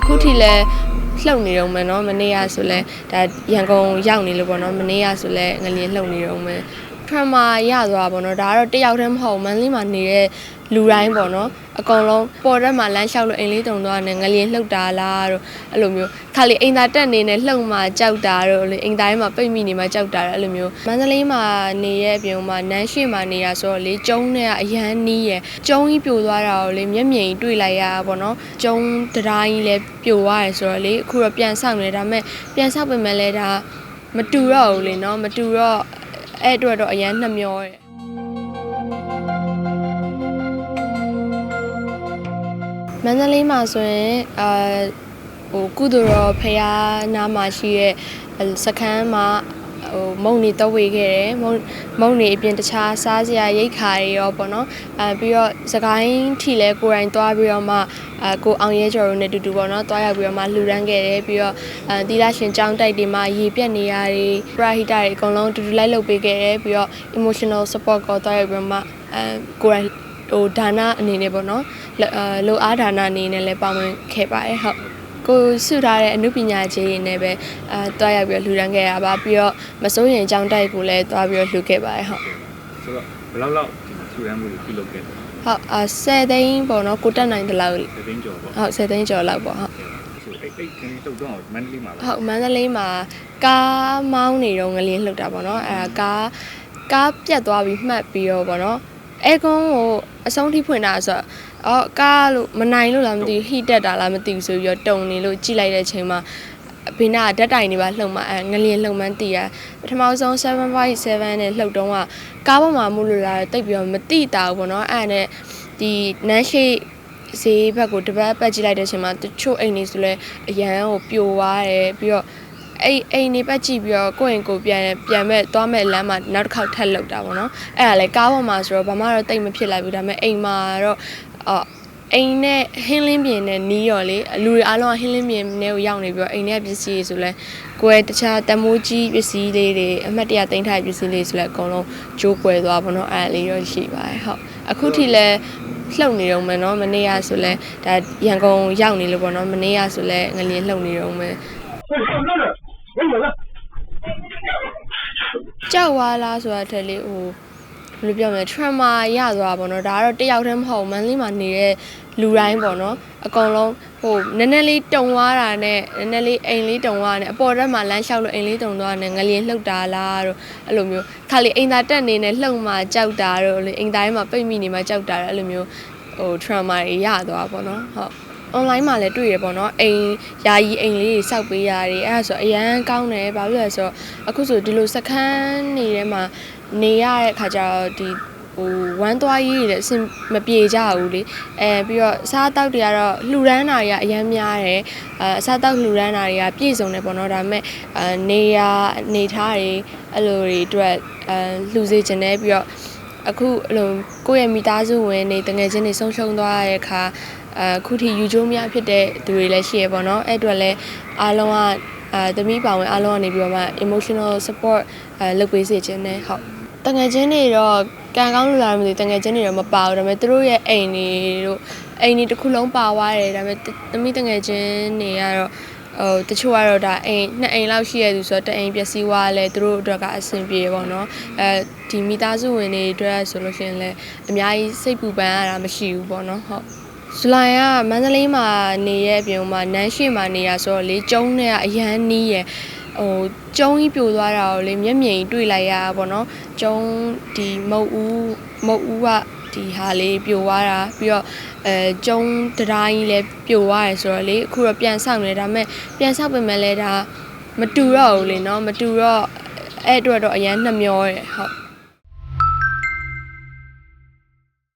အခုထိလဲလှုပ်နေတော့မယ်နော်မနေ့ကဆိုလဲဒါရန်ကုန်ရောက်နေလို့ပေါ့နော်မနေ့ကဆိုလဲငလျင်လှုပ်နေတော့မယ်ထရမာရသွားပေါ့နော်ဒါကတော့တယောက်တည်းမဟုတ်မန်လေးမှာနေတဲ့လူတိုင်းပေါ့နော် အကောင်လုံးပေါ်တက်မှာလမ်းလျှောက်လို့အိမ်လေးတုံသွားတယ်ငလျင်လှုပ်တာလားတို့အဲ့လိုမျိုးခါလီအိမ်သာတက်နေနဲ့လှုပ်မှာကြောက်တာတို့လေအိမ်သားထဲမှာပိတ်မိနေမှာကြောက်တာတို့အဲ့လိုမျိုးမန္တလေးမှာနေရဲ့အပြင်မှာနန်းရှိမှာနေရဆိုတော့လေကျုံနဲ့ကအရန်နီးရယ်ကျုံကြီးပြိုသွားတာကိုလေမျက်မြင်ကြီးတွေ့လိုက်ရတာပေါ့နော်ကျုံတရားကြီးလည်းပြိုသွားရယ်ဆိုတော့လေအခုတော့ပြန်ဆောက်နေတယ်ဒါပေမဲ့ပြန်ဆောက်ပြင်မဲ့လဲဒါမတူတော့ဘူးလေနော်မတူတော့အဲ့အတွက်တော့အရန်နှမျောတယ် မန္တလေးမှာဆိုရင်အာဟိုကုသိုလ်တော်ဖရာနားမှာရှိတဲ့စခန်းမှာဟိုမုံနေတော့ဝေခဲ့တယ်မုံမုံနေအပြင်တခြားစားစရာရိတ်ခါတွေရောပေါ့နော်အဲပြီးတော့စကိုင်းထီလဲကိုယ်တိုင်သွားပြီးတော့မှအဲကိုအောင်ရဲကျော်တို့နဲ့တူတူပေါ့နော်သွားရောက်ပြီးတော့မှလှူဒန်းခဲ့တယ်ပြီးတော့အဲသီလရှင်ចောင်းတိုက်တွေမှာရေပြက်နေရတွေပရာဟိတတွေအကုန်လုံးတူတူလိုက်လုပ်ပေးခဲ့တယ်ပြီးတော့ emotional support ကိုသွားရောက်ပြီးတော့မှအဲကိုယ်တိုင် ဟိုဒါနအနေနဲ့ပေါ့နော်အာလိုအားဒါနအနေနဲ့လည်းပါဝင်ခဲ့ပါတယ်ဟုတ်ကိုစုထားတဲ့အမှုပညာကြီးတွေနဲ့ပဲအာတွားရောက်ပြီးတော့လှူဒန်းခဲ့ရပါပြီးတော့မစိုးရင်အကြောင်းတိုက်ကိုလည်းတွားပြီးတော့လှူခဲ့ပါတယ်ဟုတ်ဆိုတော့ဘယ်လောက်လောက်ဒီမှာထူရမ်းမှုတွေပြုလုပ်ခဲ့တယ်ဟုတ်အာ10သိန်းပေါ့နော်ကိုတက်နိုင်တဲ့လောက်။သင်းကျော်ပေါ့ဟုတ်10သိန်းကျော်လောက်ပေါ့ဟုတ်။ဆိုအဲ့အဲ့ခင်းတုတ်တော့မန္တလေးမှာပဲဟုတ်မန္တလေးမှာကားမောင်းနေတော့ငလင်းလှုပ်တာပေါ့နော်အဲဒါကားကားပြတ်သွားပြီးမှတ်ပြီးတော့ပေါ့နော် အဲကွန်းကိုအဆုံးထိဖွင့်တာဆိုတော့အော်ကားလို့မနိုင်လို့လားမသိဘူးဟိတက်တာလားမသိဘူးဆိုပြီးတော့တုံနေလို့ကြိလိုက်တဲ့အချိန်မှာဘေးနာကဓာတ်တိုင်တွေပါလှုပ်မှအဲငလျင်လှုပ်မှန်းတည်ရပထမဆုံး7.7နဲ့လှုပ်တုံးကကားပေါ်မှာမို့လို့လာတော့တိတ်ပြီးတော့မတိတာဘူးပေါ့နော်အဲ့ဒါနဲ့ဒီနန်းရှိဈေးဘက်ကိုတပတ်ပတ်ကြည့်လိုက်တဲ့အချိန်မှာတချို့အိမ်တွေဆိုလဲအရန်ကိုပြိုသွားတယ်ပြီးတော့ အဲ့အိမ်နေပတ်ကြည့်ပြီးတော့ကိုယ့်အိမ်ကိုပြန်ပြန်မဲ့သွားမဲ့လမ်းမှာနောက်တစ်ခေါက်ထပ်လှုပ်တာပေါ့နော်အဲ့ဒါလဲကားပေါ်မှာဆိုတော့ဘာမှတော့တိတ်မဖြစ်လိုက်ဘူးဒါပေမဲ့အိမ်မှာတော့အော်အိမ်နဲ့ဟင်းလင်းပြင်နဲ့နီးရော်လေလူတွေအားလုံးကဟင်းလင်းပြင်နဲ့ကိုရောက်နေပြီးတော့အိမ်ထဲကပစ္စည်းတွေဆိုလဲကိုယ်တခြားတမိုးကြီးပစ္စည်းလေးတွေအမှတ်တရတင်ထားတဲ့ပစ္စည်းလေးဆိုလဲအကုန်လုံးကျိုးကွယ်သွားပေါ့နော်အဲ့ဒါလေးတော့ရှိပါတယ်ဟုတ်အခုထိလဲလှုပ်နေတော့မယ်နော်မနေ့ကဆိုလဲဒါရန်ကုန်ရောက်နေလို့ပေါ့နော်မနေ့ကဆိုလဲငလျင်လှုပ်နေတော့မယ် ကြောက်သွားလားဆိုတာထက်လေဟိုဘယ်လိုပြောမလဲ trauma ရသွားပါတော့ဒါကတော့တယောက်တည်းမဟုတ်မန်လေးမှာနေတဲ့လူတိုင်းပေါ့နော်အကောင်လုံးဟိုနည်းနည်းလေးတုံသွားတာနဲ့နည်းနည်းလေးအိမ်လေးတုံသွားတာနဲ့အပေါ်တက်မှာလမ်းလျှောက်လို့အိမ်လေးတုံသွားတာနဲ့ငလျင်လှုပ်တာလားတို့အဲ့လိုမျိုးခါလီအိမ်သာတက်နေနဲ့လှုပ်မှာကြောက်တာတို့လေအိမ်သားထဲမှာပိတ်မိနေမှာကြောက်တာတို့အဲ့လိုမျိုးဟို trauma တွေရသွားပါတော့ဟုတ် online မှာလည်းတွေ့ရပေါ့နော်အိမ်ယာယီအိမ်လေးတွေစောက်ပေးရတယ်အဲ့ဒါဆိုအရန်ကောင်းတယ်ဘာဖြစ်လဲဆိုတော့အခုဆိုဒီလိုစခန်းနေထဲမှာနေရတဲ့ခါကျတော့ဒီဟိုဝမ်းသွားရေးတွေလည်းအဆင်မပြေကြဘူးလေအဲပြီးတော့စားတောက်တွေကတော့လှူဒန်းတာတွေကအရန်များတယ်အဲအစားတောက်လှူဒန်းတာတွေကပြည့်စုံတယ်ပေါ့နော်ဒါပေမဲ့အဲနေရနေထားတွေအဲ့လိုတွေအတွက်အဲလှူစေချင်တယ်ပြီးတော့ အခုအဲ့လိုကိုယ့်ရဲ့မိသားစုဝင်နေတငယ်ချင်းတွေဆုံးရှုံးသွားရတဲ့အခါအခုထိယူကျိုးများဖြစ်တဲ့သူတွေလည်းရှိရပေါ့နော်အဲ့အတွက်လည်းအားလုံးကအဲသမီးပါဝင်အားလုံးကနေပြီးတော့မှ emotional support အဲလုပ်ပေးစေခြင်းနဲ့ဟုတ်တငယ်ချင်းတွေတော့ကံကောင်းလို့လားမသိဘူးတငယ်ချင်းတွေတော့မပါဘူးဒါပေမဲ့သူတို့ရဲ့အိမ်တွေတို့အိမ်တွေတစ်ခုလုံးပါသွားတယ်ဒါပေမဲ့သမီးတငယ်ချင်းတွေကတော့ ဟိုတချို့ကတော့ဒါအိမ်နှစ်အိမ်လောက်ရှိရသူဆိုတော့တအိမ်ပျက်စီးသွားလဲသူတို့အတွက်ကအဆင်ပြေပေါ့နော်အဲဒီမိသားစုဝင်တွေအတွက်ဆိုလို့ရှိရင်လည်းအများကြီးစိတ်ပူပန်ရတာမရှိဘူးပေါ့နော်ဟုတ်ဇူလိုင်ကမန္တလေးမှာနေရဲ့အပြင်မှာနန်းရှိမှာနေရဆိုတော့လေကျုံနဲ့ကအရန်နီးရယ်ဟိုကျုံကြီးပြိုသွားတာကိုလေမျက်မြင်ကြီးတွေ့လိုက်ရတာပေါ့နော်ကျုံဒီမုတ်ဦးမုတ်ဦးက ဒီဟာလေးပြိုသွားတာပြီးတော့အဲကျုံတရားကြီးလည်းပြိုသွားရယ်ဆိုတော့လေအခုတော့ပြန်ဆောက်နေတယ်ဒါပေမဲ့ပြန်ဆောက်ပြင်မဲ့လဲဒါမတူတော့ဘူးလေနော်မတူတော့အဲ့အတွက်တော့အရန်နှမျောတယ်ဟုတ်